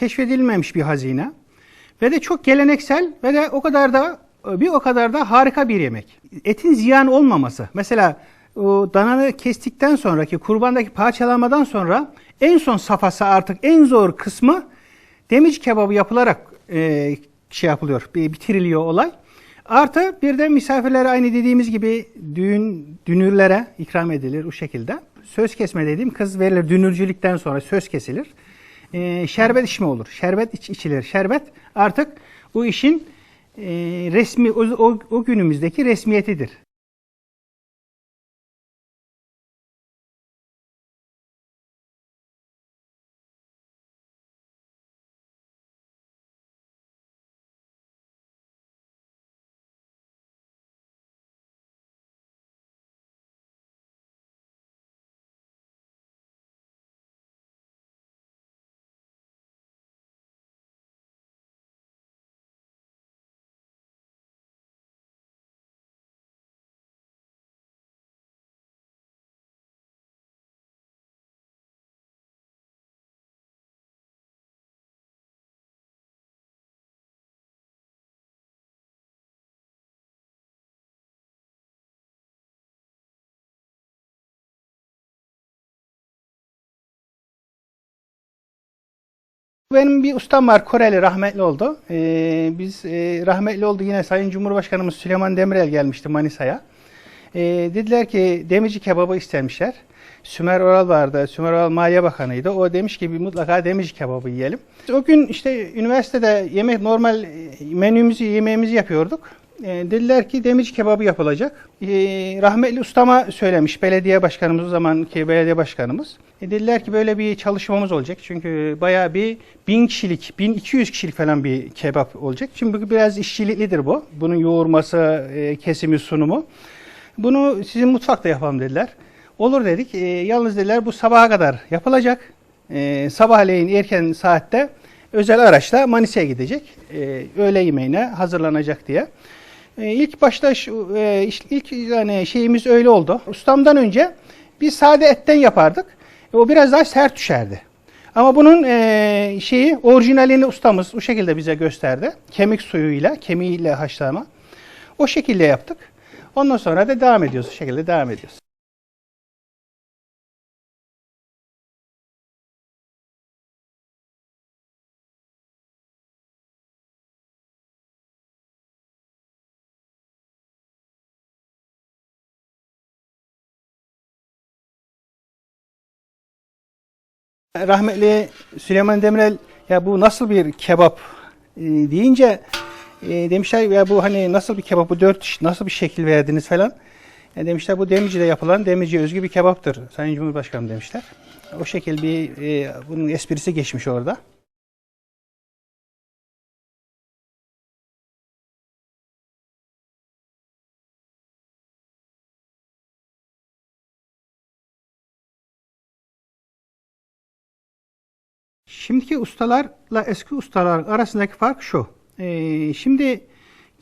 keşfedilmemiş bir hazine. Ve de çok geleneksel ve de o kadar da bir o kadar da harika bir yemek. Etin ziyan olmaması. Mesela o dananı kestikten sonraki kurbandaki parçalamadan sonra en son safhası artık en zor kısmı demirci kebabı yapılarak e, şey yapılıyor, bitiriliyor olay. Artı bir de misafirlere aynı dediğimiz gibi düğün dünürlere ikram edilir o şekilde. Söz kesme dediğim kız verilir dünürcülükten sonra söz kesilir. Ee, şerbet içme olur. Şerbet iç, içilir. Şerbet artık bu işin e, resmi o, o, o günümüzdeki resmiyetidir. Benim bir ustam var Koreli rahmetli oldu. Ee, biz e, rahmetli oldu yine Sayın Cumhurbaşkanımız Süleyman Demirel gelmişti Manisa'ya. Ee, dediler ki demirci kebabı istemişler. Sümer Oral vardı. Sümer Oral Maliye Bakanı'ydı. O demiş ki mutlaka demirci kebabı yiyelim. O gün işte üniversitede yemek normal e, menümüzü yemeğimizi yapıyorduk. Ee, dediler ki demirci kebabı yapılacak. Ee, rahmetli ustama söylemiş belediye başkanımız o zamanki belediye başkanımız. E, dediler ki böyle bir çalışmamız olacak. Çünkü bayağı bir bin kişilik, 1200 kişilik falan bir kebap olacak. Şimdi bu biraz işçiliklidir bu. Bunun yoğurması, e, kesimi, sunumu. Bunu sizin mutfakta yapalım dediler. Olur dedik. E, yalnız dediler bu sabaha kadar yapılacak. E, sabahleyin erken saatte özel araçla Manisa'ya gidecek. E, öğle yemeğine hazırlanacak diye. E, ilk başta e, ilk yani şeyimiz öyle oldu. Ustamdan önce biz sade etten yapardık. O biraz daha sert düşerdi. Ama bunun e, şeyi orijinalini ustamız o şekilde bize gösterdi. Kemik suyuyla, kemiğiyle haşlama. O şekilde yaptık. Ondan sonra da devam ediyoruz. O şekilde devam ediyoruz. Rahmetli Süleyman Demirel ya bu nasıl bir kebap e, deyince e, demişler ya bu hani nasıl bir kebap bu dört nasıl bir şekil verdiniz falan. E, demişler bu Demirci'de yapılan Demirci özgü bir kebaptır Sayın Cumhurbaşkanım demişler. O şekil bir e, bunun esprisi geçmiş orada. Şimdiki ustalarla eski ustalar arasındaki fark şu. Ee, şimdi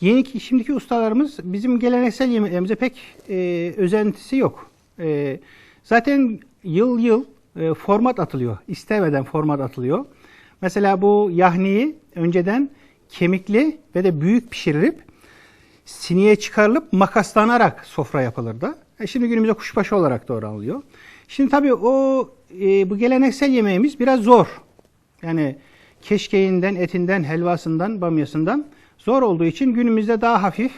yeni şimdiki ustalarımız bizim geleneksel yemeklerimize pek e, özentisi yok. E, zaten yıl yıl e, format atılıyor. İstemeden format atılıyor. Mesela bu yahniyi önceden kemikli ve de büyük pişirilip siniye çıkarılıp makaslanarak sofra yapılırdı. E şimdi günümüzde kuşbaşı olarak doğranılıyor. Şimdi tabii o e, bu geleneksel yemeğimiz biraz zor. Yani keşkeğinden, etinden, helvasından, bamyasından zor olduğu için günümüzde daha hafif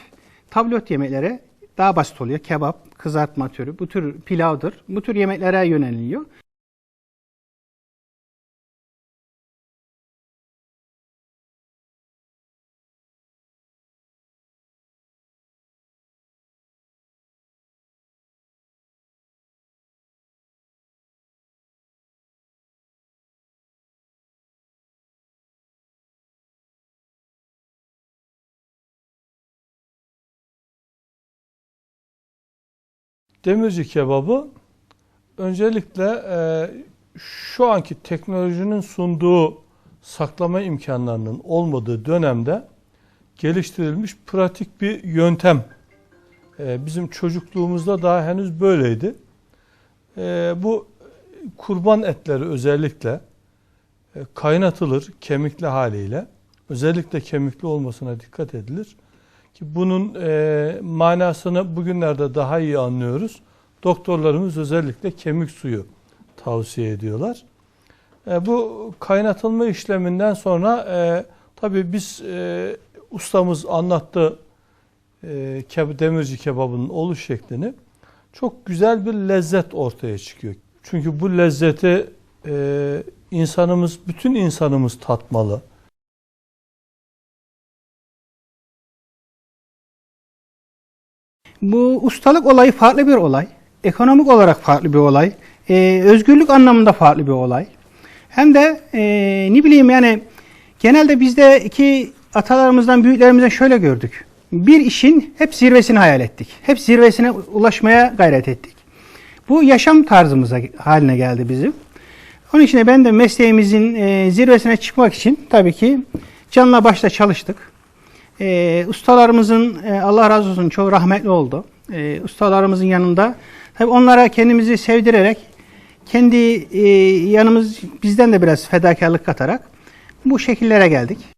tablot yemekleri daha basit oluyor. Kebap, kızartma türü, bu tür pilavdır. Bu tür yemeklere yöneliliyor. Demirci kebabı öncelikle e, şu anki teknolojinin sunduğu saklama imkanlarının olmadığı dönemde geliştirilmiş pratik bir yöntem. E, bizim çocukluğumuzda daha henüz böyleydi. E, bu kurban etleri özellikle e, kaynatılır kemikli haliyle. Özellikle kemikli olmasına dikkat edilir. Ki bunun e, manasını bugünlerde daha iyi anlıyoruz. Doktorlarımız özellikle kemik suyu tavsiye ediyorlar. E, bu kaynatılma işleminden sonra e, tabii biz e, ustamız anlattı e, keb- demirci kebabının oluş şeklini. Çok güzel bir lezzet ortaya çıkıyor. Çünkü bu lezzeti e, insanımız, bütün insanımız tatmalı. Bu ustalık olayı farklı bir olay. Ekonomik olarak farklı bir olay. Ee, özgürlük anlamında farklı bir olay. Hem de e, ne bileyim yani genelde bizde iki atalarımızdan büyüklerimizden şöyle gördük. Bir işin hep zirvesini hayal ettik. Hep zirvesine ulaşmaya gayret ettik. Bu yaşam tarzımıza haline geldi bizim. Onun için ben de mesleğimizin e, zirvesine çıkmak için tabii ki canla başla çalıştık. E, ustalarımızın e, Allah razı olsun çoğu rahmetli oldu. E, ustalarımızın yanında tabii onlara kendimizi sevdirerek kendi e, yanımız bizden de biraz fedakarlık katarak bu şekillere geldik.